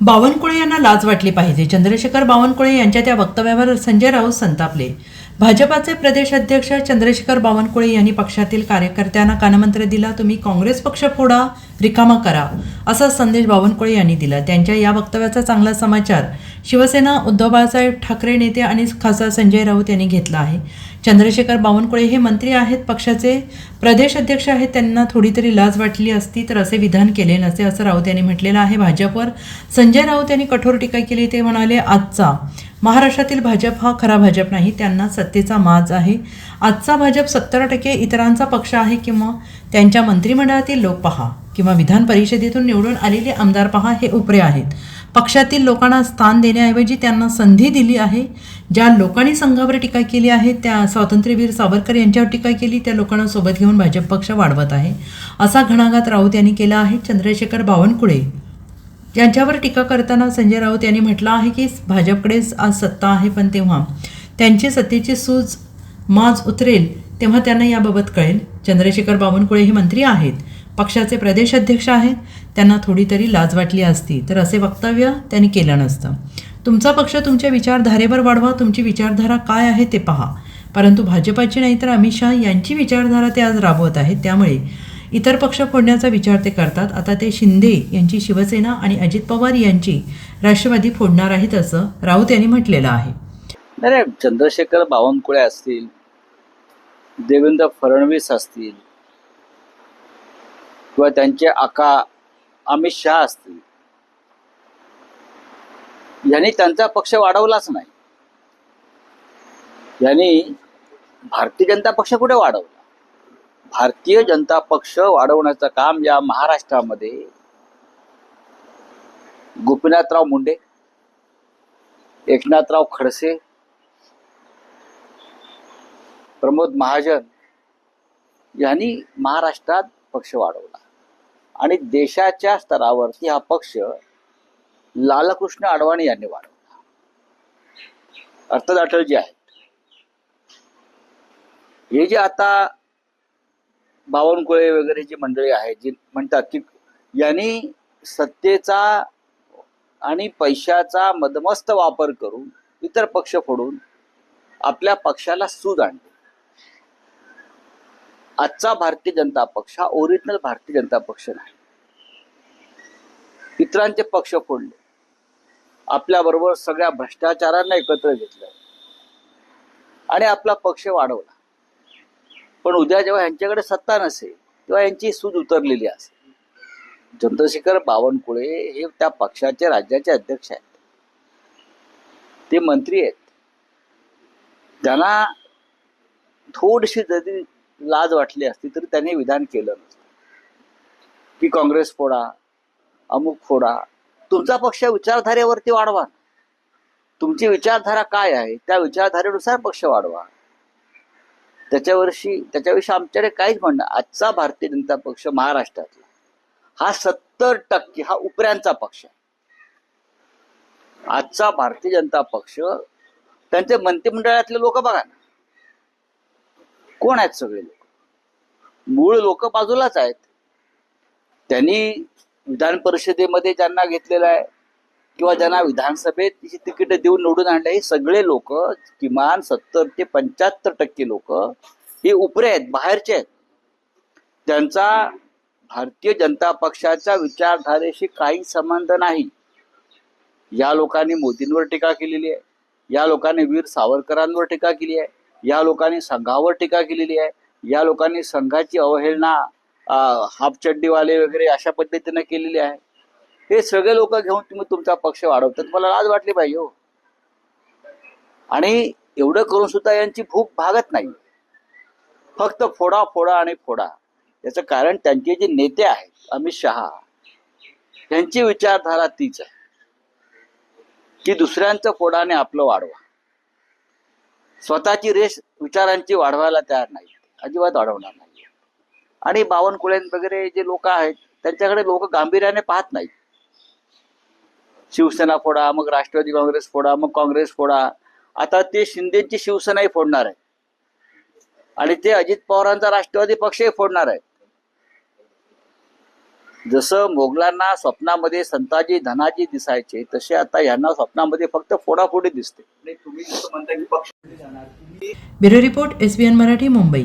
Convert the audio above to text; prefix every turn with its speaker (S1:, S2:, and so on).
S1: बावनकुळे यांना लाज वाटली पाहिजे. चंद्रशेखर बावनकुळे यांच्या त्या वक्तव्यावर संजय राऊत संतापले. भाजपाचे प्रदेश अध्यक्ष चंद्रशेखर बावनकुळे यांनी पक्षातील कार्यकर्त्यांना कानमंत्र दिला तुम्ही काँग्रेस पक्ष फोडा रिकामा करा असा संदेश बावनकुळे यांनी दिला. त्यांच्या या वक्तव्याचा चांगला समाचार शिवसेना उद्धव बाळासाहेब ठाकरे नेते आणि खासदार संजय राऊत यांनी घेतला आहे. चंद्रशेखर बावनकुळे हे मंत्री आहेत पक्षाचे प्रदेश अध्यक्ष आहेत त्यांना थोडी तरी लाज वाटली असती तर असे विधान केले नसे असं राऊत यांनी म्हटलेलं आहे. भाजपवर संजय राऊत यांनी कठोर टीका केली. ते म्हणाले आजचा महाराष्ट्रातील भाजप हा खरा भाजप नाही त्यांना सत्तेचा माज आहे. आजचा भाजप सत्तर टक्के इतरांचा पक्ष आहे किंवा त्यांच्या मंत्रिमंडळातील लोक पहा. किंवा विधान परिषदेतून निवडून आलेले आमदार पहा हे उपरे आहेत. पक्षातील लोकांना स्थान देण्याऐवजी त्यांना संधी दिली आहे. ज्या लोकांनी संघावर टीका केली आहे त्या स्वातंत्र्यवीर सावरकर यांच्यावर टीका केली त्या लोकांना सोबत घेऊन भाजप पक्ष वाढवत आहे. असा घणाघात राऊत यांनी केला आहे. चंद्रशेखर बावनकुळे यांच्यावर टीका करताना संजय राऊत यांनी म्हटलं आहे की भाजपकडेच आज सत्ता आहे पण तेव्हा त्यांची सत्तेची सूज माज उतरेल तेव्हा त्यांना याबाबत कळेल. चंद्रशेखर बावनकुळे हे मंत्री आहेत. पक्षाचे प्रदेश अध्यक्ष आहेत. त्यांना थोडी तरी लाज वाटली असती तर असे वक्तव्य त्यांनी केलं नसतं. तुमचा पक्ष तुमच्या विचारधारेवर वाढवा तुमची विचारधारा काय आहे ते पहा. परंतु भाजपाची नाही तर अमित शहा यांची विचारधारा ते आज राबवत आहेत. त्यामुळे इतर पक्ष फोडण्याचा विचार ते करतात. आता ते शिंदे यांची शिवसेना आणि अजित पवार यांची राष्ट्रवादी फोडणार आहेत असं राऊत यांनी म्हटलेलं आहे.
S2: नाही, चंद्रशेखर बावनकुळे असतील देवेंद्र फडणवीस असतील किंवा त्यांचे आका अमित शहा असतील. यांनी त्यांचा पक्ष वाढवलाच नाही. यांनी भारतीय जनता पक्ष कुठे वाढवला? भारतीय जनता पक्ष वाढवण्याचं काम या महाराष्ट्रामध्ये गोपीनाथराव मुंडे एकनाथराव खडसे प्रमोद महाजन यांनी महाराष्ट्रात पक्ष वाढवला. आणि देशाच्या स्तरावरती हा पक्ष लालकृष्ण अडवाणी यांनी वाढवला. अर्थात अटलजी आहेत हे जे आता बावनकुळे वगैरे जी मंडळी आहेत जी म्हणतात की यांनी सत्तेचा आणि पैशाचा मदमस्त वापर करून इतर पक्ष फोडून आपल्या पक्षाला सूज आणली. आजचा भारतीय जनता पक्ष हा ओरिजिनल भारतीय जनता पक्ष नाही. इतरांचे पक्ष फोडले. आपल्याबरोबर सगळ्या भ्रष्टाचारांना एकत्र घेतलं. आणि आपला पक्ष वाढवला. पण उद्या जेव्हा यांच्याकडे सत्ता नसेल तेव्हा यांची सूज उतरलेली असेल. चंद्रशेखर बावनकुळे हे त्या पक्षाचे राज्याचे अध्यक्ष आहेत. ते मंत्री आहेत. त्यांना थोडीशी जरी लाज वाटली असती तरी त्यांनी विधान केलं नसतं. की काँग्रेस फोडा अमुक फोडा तुमचा पक्ष विचारधारेवरती वाढवा. तुमची विचारधारा काय आहे त्या विचारधारेनुसार पक्ष वाढवा. त्याच्यावरशी त्याच्याविषयी आमच्याकडे काहीच म्हणणं आजचा भारतीय जनता पक्ष महाराष्ट्रातला हा सत्तर टक्के हा उपऱ्यांचा पक्ष आहे. आजचा भारतीय जनता पक्ष त्यांचे मंत्रिमंडळातले लोक बघा ना. कोण आहेत सगळे लोक? मूळ लोक बाजूलाच आहेत. त्यांनी विधान परिषदेमध्ये ज्यांना घेतलेलं आहे किंवा ज्यांना विधानसभेत तिकीट देऊन निवडून आणले हे सगळे लोक किमान सत्तर ते पंच्याहत्तर टक्के लोक हे उपरे आहेत बाहेरचे आहेत. त्यांचा भारतीय जनता पक्षाच्या विचारधारेशी काही संबंध नाही. या लोकांनी मोदींवर टीका केलेली आहे. या लोकांनी वीर सावरकरांवर टीका केली आहे. या लोकांनी संघावर टीका केलेली आहे. या लोकांनी संघाची अवहेलना अं, हाफचड्डीवाले वगैरे अशा पद्धतीने केलेली आहे. हे सगळे लोक घेऊन तुम्ही तुमचा पक्ष वाढवतात मला लाज वाटली पाहिजे हो. आणि एवढं करून सुद्धा यांची भूक भागत नाही. फक्त फोडा फोडा आणि फोडा. याचं कारण त्यांचे जे नेते आहेत अमित शहा त्यांची विचारधारा तीच आहे. की दुसऱ्यांचं फोडाने आपलं वाढवा. स्वतःची रेस विचारांची वाढवायला तयार नाही. अजिबात वाढवणार नाही. आणि बावनकुळे वगैरे जे लोक आहेत त्यांच्याकडे लोक गांभीर्याने पाहत नाहीत. शिवसेना फोडा मग राष्ट्रवादी काँग्रेस फोडा मग काँग्रेस फोडा. आता ते शिंदेची शिवसेनाही फोडणार आहे. आणि ते अजित पवारांचा राष्ट्रवादी पक्षही फोडणार आहे. जसं मोगलांना स्वप्नामध्ये संताजी धनाजी दिसायचे तसे आता यांना स्वप्नामध्ये फक्त फोडाफोडी दिसते.
S1: Bureau report S B N Marathi Mumbai.